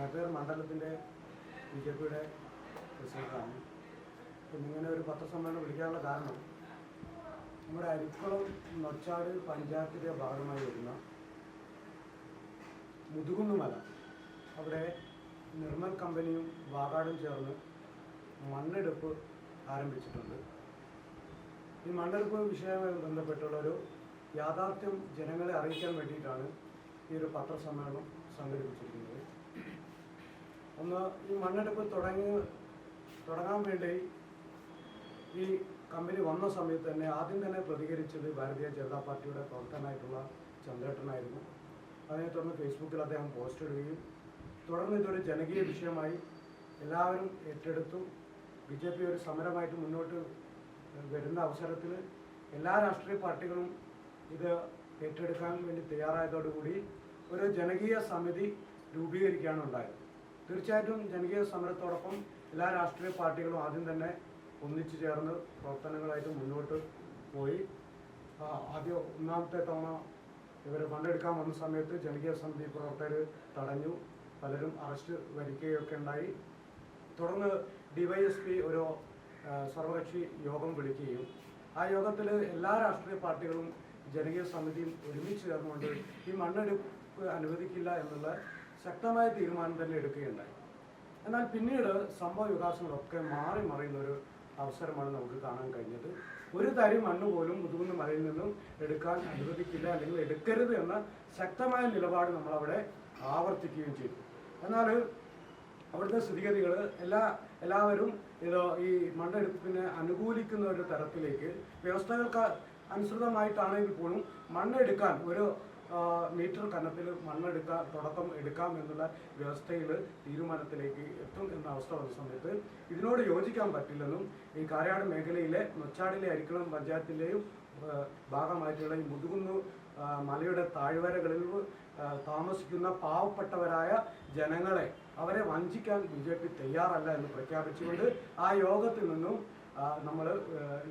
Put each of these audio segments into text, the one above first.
നാട്ടുകാർ മണ്ഡലത്തിന്റെ B J പിയുടെ പ്രസിഡന്റാണ്. പിന്നെ ഇങ്ങനെ ഒരു പത്രസമ്മേളനം വിളിക്കാനുള്ള കാരണം നമ്മുടെ അരിക്കുളം നൊച്ചാട് പഞ്ചായത്തിന്റെ ഭാഗമായി വരുന്ന മുതുകുന്നുമല അവിടെ നിർമ്മൽ കമ്പനിയും വാഗാടും ചേർന്ന് മണ്ണെടുപ്പ് ആരംഭിച്ചിട്ടുണ്ട്. ഈ മണ്ണെടുപ്പ് വിഷയവുമായി ബന്ധപ്പെട്ടുള്ളൊരു യാഥാർത്ഥ്യം ജനങ്ങളെ അറിയിക്കാൻ വേണ്ടിയിട്ടാണ് ഈ ഒരു പത്രസമ്മേളനം സംഘടിപ്പിച്ചിരിക്കുന്നത്. ഒന്ന് ഈ മണ്ണെടുപ്പ് തുടങ്ങി തുടങ്ങാൻ വേണ്ടി ഈ കമ്പനി വന്ന സമയത്ത് തന്നെ ആദ്യം തന്നെ പ്രതികരിച്ചത് ഭാരതീയ ജനതാ പാർട്ടിയുടെ പ്രവർത്തകനായിട്ടുള്ള ചന്ദ്രേട്ടനായിരുന്നു. അതിനെ തുടർന്ന് ഫേസ്ബുക്കിൽ അദ്ദേഹം പോസ്റ്റ് ഇടുകയും തുടർന്ന് ഇതൊരു ജനകീയ വിഷയമായി എല്ലാവരും ഏറ്റെടുത്തു. ബി ജെ പി ഒരു സമരമായിട്ട് മുന്നോട്ട് വരുന്ന അവസരത്തിൽ എല്ലാ രാഷ്ട്രീയ പാർട്ടികളും ഇത് ഏറ്റെടുക്കാൻ വേണ്ടി തയ്യാറായതോടുകൂടി ഒരു ജനകീയ സമിതി രൂപീകരിക്കുകയാണ് ഉണ്ടായത്. തീർച്ചയായിട്ടും ജനകീയ സമരത്തോടൊപ്പം എല്ലാ രാഷ്ട്രീയ പാർട്ടികളും ആദ്യം തന്നെ ഒന്നിച്ചു ചേർന്ന് പ്രവർത്തനങ്ങളായിട്ട് മുന്നോട്ട് പോയി. ആദ്യ ഒന്നാമത്തെ തവണ ഇവർ പണ്ടെടുക്കാൻ വന്ന സമയത്ത് ജനകീയ സമിതി പ്രവർത്തകർ തടഞ്ഞു. പലരും അറസ്റ്റ് വരിക്കുകയൊക്കെ ഉണ്ടായി. തുടർന്ന് ഡിവൈഎസ്പി ഒരു സർവകക്ഷി യോഗം വിളിക്കുകയും ആ യോഗത്തിൽ എല്ലാ രാഷ്ട്രീയ പാർട്ടികളും ജനകീയ സമിതിയും ഒരുമിച്ച് ചേർന്നുകൊണ്ട് ഈ മണ്ണെടുപ്പ് അനുവദിക്കില്ല എന്നുള്ള ശക്തമായ തീരുമാനം തന്നെ എടുക്കുകയുണ്ടായി. എന്നാൽ പിന്നീട് സംഭവ വികാസങ്ങളൊക്കെ മാറി മറിയുന്ന ഒരു അവസരമാണ് നമുക്ക് കാണാൻ കഴിഞ്ഞത്. ഒരു തരി മണ്ണ് പോലും മുതുകുന്ന മലയിൽ നിന്നും എടുക്കാൻ അനുവദിക്കില്ല അല്ലെങ്കിൽ എടുക്കരുത് എന്ന ശക്തമായ നിലപാട് നമ്മളവിടെ ആവർത്തിക്കുകയും ചെയ്തു. എന്നാൽ അവിടുത്തെ സ്ഥിതിഗതികൾ എല്ലാ എല്ലാവരും ഇത് ഈ മണ്ണെടുപ്പിനെ അനുകൂലിക്കുന്ന ഒരു തരത്തിലേക്ക് വ്യവസ്ഥകൾക്ക് അനുസൃതമായിട്ടാണെങ്കിൽ പോലും മണ്ണെടുക്കാൻ ഒരു മീറ്റർ കനത്തിൽ മണ്ണെടുക്കാം തുടക്കം എടുക്കാം എന്നുള്ള വ്യവസ്ഥയിൽ തീരുമാനത്തിലേക്ക് എത്തും എന്ന അവസ്ഥ വന്ന സമയത്ത് ഇതിനോട് യോജിക്കാൻ പറ്റില്ലെന്നും ഈ കാരാട് മേഖലയിലെ നൊച്ചാടിലെ അരിക്കുളം പഞ്ചായത്തിന്റെയും ഭാഗമായിട്ടുള്ള ഈ മുതുകുന്നു മലയുടെ താഴ്വരകളിൽ താമസിക്കുന്ന പാവപ്പെട്ടവരായ ജനങ്ങളെ അവരെ വഞ്ചിക്കാൻ ബി ജെ പി തയ്യാറല്ല എന്ന് പ്രഖ്യാപിച്ചുകൊണ്ട് ആ യോഗത്തിൽ നിന്നും നമ്മൾ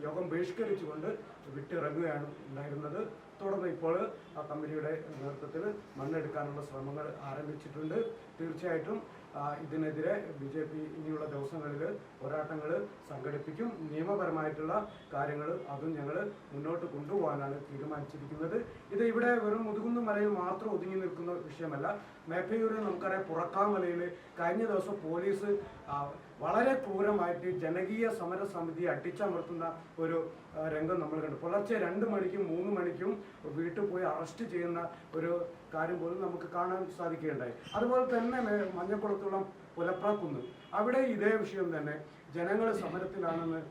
യോഗം ബഹിഷ്കരിച്ചുകൊണ്ട് വിട്ടിറങ്ങുകയാണ് ഉണ്ടായിരുന്നത്. തുടർന്ന് ഇപ്പോൾ ആ കമ്പനിയുടെ നേതൃത്വത്തിൽ മണ്ണെടുക്കാനുള്ള ശ്രമങ്ങൾ ആരംഭിച്ചിട്ടുണ്ട്. തീർച്ചയായിട്ടും ഇതിനെതിരെ ബി ജെ പി ഇനിയുള്ള ദിവസങ്ങളിൽ പോരാട്ടങ്ങൾ സംഘടിപ്പിക്കും. നിയമപരമായിട്ടുള്ള കാര്യങ്ങൾ അതും ഞങ്ങൾ മുന്നോട്ട് കൊണ്ടുപോകാനാണ് തീരുമാനിച്ചിരിക്കുന്നത്. ഇത് ഇവിടെ വെറും മുതുകുന്നു മലയിൽ മാത്രം ഒതുങ്ങി നിൽക്കുന്ന വിഷയമല്ല. മേപ്പയൂരിൽ നമുക്കറിയാം പുറക്കാമലയിൽ കഴിഞ്ഞ ദിവസം പോലീസ് വളരെ ക്രൂരമായിട്ട് ജനകീയ സമര സമിതി അടിച്ചമർത്തുന്ന ഒരു രംഗം നമ്മൾ കണ്ടു. പുലർച്ചെ രണ്ട് മണിക്കും മൂന്ന് മണിക്കും വീട്ടിൽ പോയി അറസ്റ്റ് ചെയ്യുന്ന ഒരു കാര്യം പോലും നമുക്ക് കാണാൻ സാധിക്കുകയുണ്ടായി. അതുപോലെ തന്നെ മഞ്ഞക്കുളത്തുള്ള പുലപ്രാക്കുന്ന്. അവിടെ ഇതേ വിഷയം തന്നെ ജനങ്ങൾ സമരത്തിലാണെന്ന്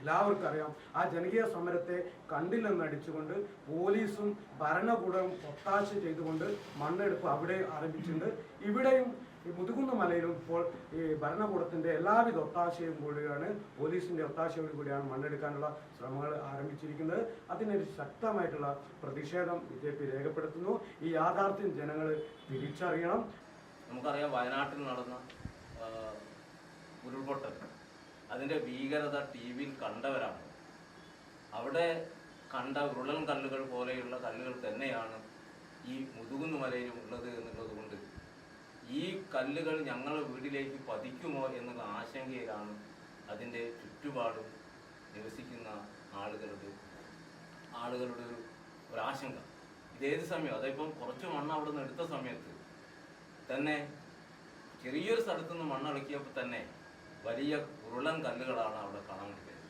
എല്ലാവർക്കും അറിയാം ആ ജനകീയ സമരത്തെ കണ്ടില്ലെന്ന് അടിച്ചുകൊണ്ട് പോലീസും ഭരണകൂടവും ഒത്താശ ചെയ്തുകൊണ്ട് മണ്ണെടുപ്പ് അവിടെ ആരംഭിച്ചിട്ടുണ്ട്. ഇവിടെയും ഈ മുതുകുന്ന മലയിലും ഇപ്പോൾ ഈ ഭരണകൂടത്തിന്റെ എല്ലാവിധ ഒത്താശയും കൂടിയാണ് പോലീസിന്റെ ഒത്താശയോട് കൂടിയാണ് മണ്ണെടുക്കാനുള്ള ശ്രമങ്ങൾ ആരംഭിച്ചിരിക്കുന്നത്. അതിനൊരു ശക്തമായിട്ടുള്ള പ്രതിഷേധം ബി ജെ പി രേഖപ്പെടുത്തുന്നു. ഈ യാഥാർത്ഥ്യം ജനങ്ങൾ തിരിച്ചറിയണം. നമുക്കറിയാം വയനാട്ടിൽ നടന്ന ഉരുൾപൊട്ടൽ. അതിന്റെ ഭീകരത ടി വിയിൽ കണ്ടവരാണ്. അവിടെ കണ്ട ഉരുളൻ കല്ലുകൾ പോലെയുള്ള കല്ലുകൾ തന്നെയാണ് ഈ മുതുകുന്നു മലയിലും ഉള്ളത് എന്നുള്ളത് കൊണ്ട് ഈ കല്ലുകൾ ഞങ്ങളുടെ വീട്ടിലേക്ക് പതിക്കുമോ എന്നുള്ള ആശങ്കയിലാണ് അതിന്റെ ചുറ്റുപാടും നിവസിക്കുന്ന ആളുകളുടെ ആളുകളുടെ ഒരു ഒരാശങ്ക. ഇതേത് സമയം? അതിപ്പം കുറച്ച് മണ്ണ് അവിടെ നിന്ന് എടുത്ത സമയത്ത് തന്നെ ചെറിയൊരു സ്ഥലത്ത് നിന്ന് മണ്ണിളക്കിയപ്പോൾ തന്നെ വലിയ ഉരുളൻ കല്ലുകളാണ് അവിടെ കാണാൻ കിട്ടിയത്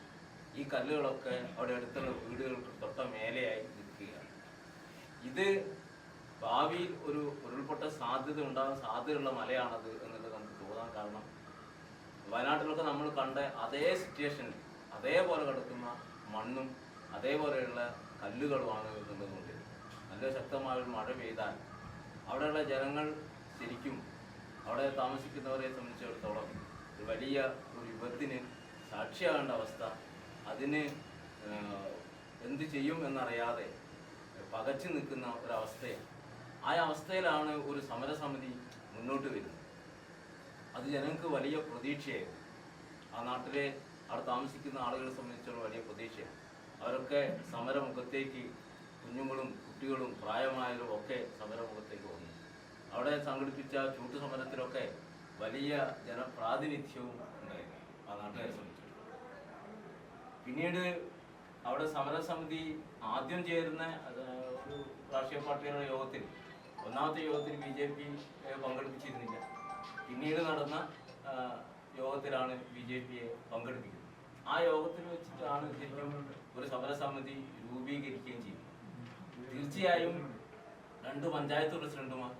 ഈ കല്ലുകളൊക്കെ അവിടെ അടുത്തുള്ള വീടുകൾക്ക് തൊട്ട മേലെയായി നിൽക്കുകയാണ്. ഇത് ഭാവിയിൽ ഒരു ഉരുൾപൊട്ട സാധ്യത ഉണ്ടാകാൻ സാധ്യതയുള്ള മലയാണത് എന്നുള്ളത് നമുക്ക് തോന്നാൻ കാരണം വയനാട്ടിലൊക്കെ നമ്മൾ കണ്ട അതേ സിറ്റുവേഷനിൽ അതേപോലെ കിടക്കുന്ന മണ്ണും അതേപോലെയുള്ള കല്ലുകളുമാണ് എന്നുള്ളതുകൊണ്ട് നല്ല ശക്തമായ ഒരു മഴ പെയ്താൽ അവിടെയുള്ള ജനങ്ങൾ ശരിക്കും അവിടെ താമസിക്കുന്നവരെ സംബന്ധിച്ചിടത്തോളം ഒരു വലിയ ഒരു വിപത്തിന് സാക്ഷിയാകേണ്ട അവസ്ഥ. അതിന് എന്ത് ചെയ്യും എന്നറിയാതെ പകച്ചു നിൽക്കുന്ന ഒരവസ്ഥയാണ് ആ അവസ്ഥയിലാണ് ഒരു സമരസമിതി മുന്നോട്ട് വരുന്നത്. അത് ജനങ്ങൾക്ക് വലിയ പ്രതീക്ഷയായിരുന്നു. ആ നാട്ടിലെ അവിടെ താമസിക്കുന്ന ആളുകളെ സംബന്ധിച്ചുള്ള വലിയ പ്രതീക്ഷയാണ്. അവരൊക്കെ സമരമുഖത്തേക്ക് കുഞ്ഞുങ്ങളും കുട്ടികളും പ്രായമായവരും ഒക്കെ സമരമുഖത്തേക്ക് വന്നു. അവിടെ സംഘടിപ്പിച്ച ചൂട്ടു സമരത്തിലൊക്കെ വലിയ ജനപ്രാതിനിധ്യവും ഉണ്ടായിരുന്നു ആ നാട്ടുകാരെ സംബന്ധിച്ചിടത്തോളം. പിന്നീട് അവിടെ സമരസമിതി ആദ്യം ചേരുന്ന രാഷ്ട്രീയ പാർട്ടികളുടെ യോഗത്തിൽ ഒന്നാമത്തെ യോഗത്തിൽ ബി ജെ പി പങ്കെടുപ്പിച്ചിരുന്നില്ല. പിന്നീട് നടന്ന യോഗത്തിലാണ് ബി ജെ പിയെ പങ്കെടുപ്പിക്കുന്നത്. ആ യോഗത്തിൽ വെച്ചിട്ടാണ് ശരിക്കും ഒരു സമരസമിതി രൂപീകരിക്കുകയും ചെയ്യുന്നത്. തീർച്ചയായും രണ്ട് പഞ്ചായത്ത് പ്രസിഡന്റുമാർ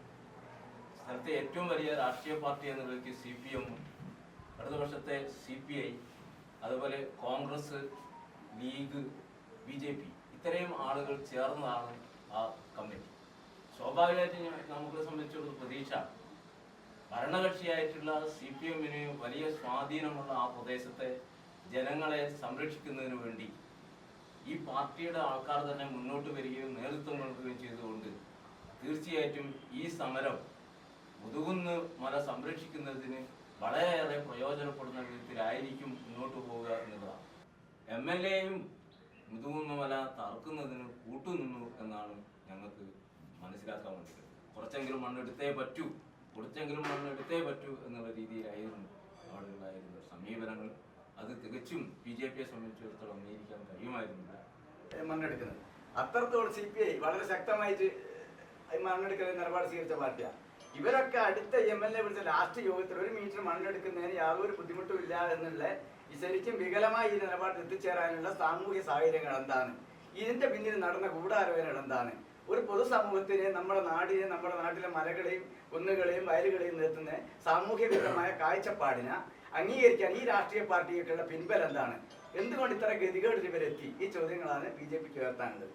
സ്ഥലത്തെ ഏറ്റവും വലിയ രാഷ്ട്രീയ പാർട്ടി എന്ന നിലയ്ക്ക് സി പി എം ഇടതുപക്ഷത്തെ സി പി ഐ അതുപോലെ Congress League B J P ഇത്രയും ആളുകൾ ചേർന്നതാണ് ആ കമ്മിറ്റി. സ്വാഭാവികമായിട്ട് നമുക്ക് സംബന്ധിച്ചുള്ള പ്രതീക്ഷ. ഭരണകക്ഷിയായിട്ടുള്ള സി പി എമ്മിന് വലിയ സ്വാധീനമുള്ള ആ പ്രദേശത്തെ ജനങ്ങളെ സംരക്ഷിക്കുന്നതിന് വേണ്ടി ഈ പാർട്ടിയുടെ ആൾക്കാർ തന്നെ മുന്നോട്ട് വരികയും നേതൃത്വം കൊടുക്കുകയും ചെയ്തുകൊണ്ട് തീർച്ചയായിട്ടും ഈ സമരം മുതുകുന്ന് മല സംരക്ഷിക്കുന്നതിന് വളരെയേറെ പ്രയോജനപ്പെടുന്ന വിധത്തിലായിരിക്കും മുന്നോട്ട് പോവുക എന്നതാണ് എം എൽ എയും മുതുകുന്ന് മല തറക്കുന്നതിന് കൂട്ടുനിന്നു എന്നാണ് ഞങ്ങൾക്ക് മനസ്സിലാക്കാൻ വേണ്ടിയിട്ട്. കുറച്ചെങ്കിലും മണ്ണെടുത്തേ പറ്റൂ. കുറച്ചെങ്കിലും മണ്ണെടുത്തേ പറ്റൂ എന്നുള്ള രീതിയിലായിരുന്നു ഉണ്ടായിരുന്ന സമീപനങ്ങൾ. അത് തികച്ചും ബി ജെ പിയെ സംബന്ധിച്ചിടത്തോളം അംഗീകരിക്കാൻ കഴിയുമായിരുന്നില്ല. മണ്ണെടുക്കുന്നത്. അത്രത്തോളം സി പി ഐ വളരെ ശക്തമായിട്ട് മണ്ണെടുക്കുന്ന നിലപാട് സ്വീകരിച്ച പാർട്ടിയാണ് ഇവരൊക്കെ അടുത്ത എം എൽ എ വിളിച്ച ലാസ്റ്റ് യോഗത്തിൽ ഒരു മീറ്റർ മണ്ണെടുക്കുന്നതിന് യാതൊരു ബുദ്ധിമുട്ടും ഇല്ല എന്നുള്ള ശരിക്കും വികലമായി ഈ നിലപാടിൽ എത്തിച്ചേരാനുള്ള സാമൂഹ്യ സാഹചര്യങ്ങൾ എന്താണ്? ഇതിന്റെ പിന്നിൽ നടന്ന ഗൂഢാലോചനകൾ എന്താണ്? ഒരു പൊതുസമൂഹത്തിനെ നമ്മുടെ നാടിനെ നമ്മുടെ നാട്ടിലെ മലകളെയും കുന്നുകളെയും വയലുകളെയും നിർത്തുന്ന സാമൂഹ്യപരമായ കാഴ്ചപ്പാടിനെ അംഗീകരിക്കാൻ ഈ രാഷ്ട്രീയ പാർട്ടിയൊക്കെയുള്ള പിൻബലം എന്താണ്? എന്തുകൊണ്ട് ഇത്ര ഗതികേടിൽ ഇവരെത്തി? ഈ ചോദ്യങ്ങളാണ് ബി ജെ പിക്ക് ഉയർത്താനുള്ളത്.